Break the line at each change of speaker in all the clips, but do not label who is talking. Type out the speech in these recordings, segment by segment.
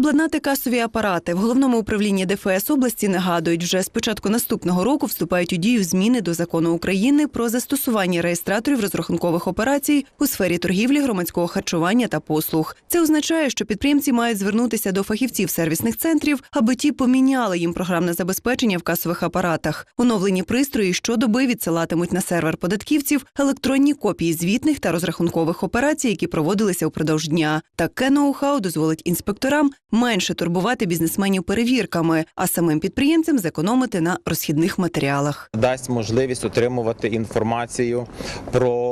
Переобладнати касові апарати в головному управлінні ДФС області нагадують, вже з початку наступного року вступають у дію зміни до закону України про застосування реєстраторів розрахункових операцій у сфері торгівлі, громадського харчування та послуг. Це означає, що підприємці мають звернутися до фахівців сервісних центрів, аби ті поміняли їм програмне забезпечення в касових апаратах. Оновлені пристрої щодоби відсилатимуть на сервер податківців електронні копії звітних та розрахункових операцій, які проводилися упродовж дня. Таке ноу-хау дозволить інспекторам менше турбувати бізнесменів перевірками, а самим підприємцям зекономити на розхідних матеріалах.
дасть можливість отримувати інформацію про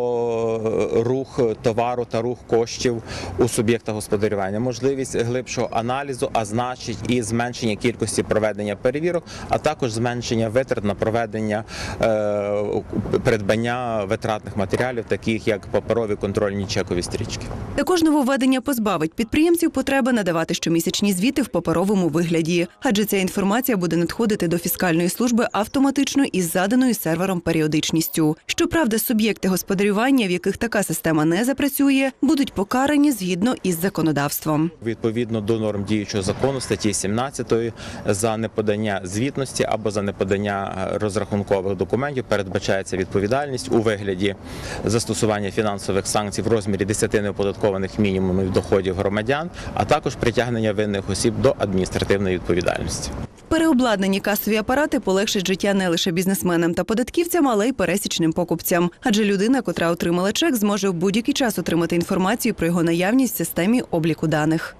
рух товару та рух коштів у суб'єкта господарювання, можливість глибшого аналізу, а значить і зменшення кількості проведення перевірок, а також зменшення витрат на проведення е, придбання витратних матеріалів, таких як паперові контрольні чекові стрічки.
Також нововведення позбавить підприємців потреби надавати щомісячні звіти в паперовому вигляді, адже ця інформація буде надходити до фіскальної служби автоматично із заданою сервером періодичністю. Щоправда, суб'єкти господарювання, в яких така система не запрацює, будуть покарані згідно із законодавством.
Відповідно до норм діючого закону статті 17 за неподання звітності або за неподання розрахункових документів передбачається відповідальність у вигляді застосування фінансових санкцій в розмірі 10 неоподаткованих мінімумів доходів громадян, а також притягнення винних осіб до адміністративної відповідальності.
Переобладнані касові апарати полегшать життя не лише бізнесменам та податківцям, але й пересічним покупцям. Адже людина, котра отримала чек, зможе в будь-який час отримати інформацію про його наявність в системі обліку даних.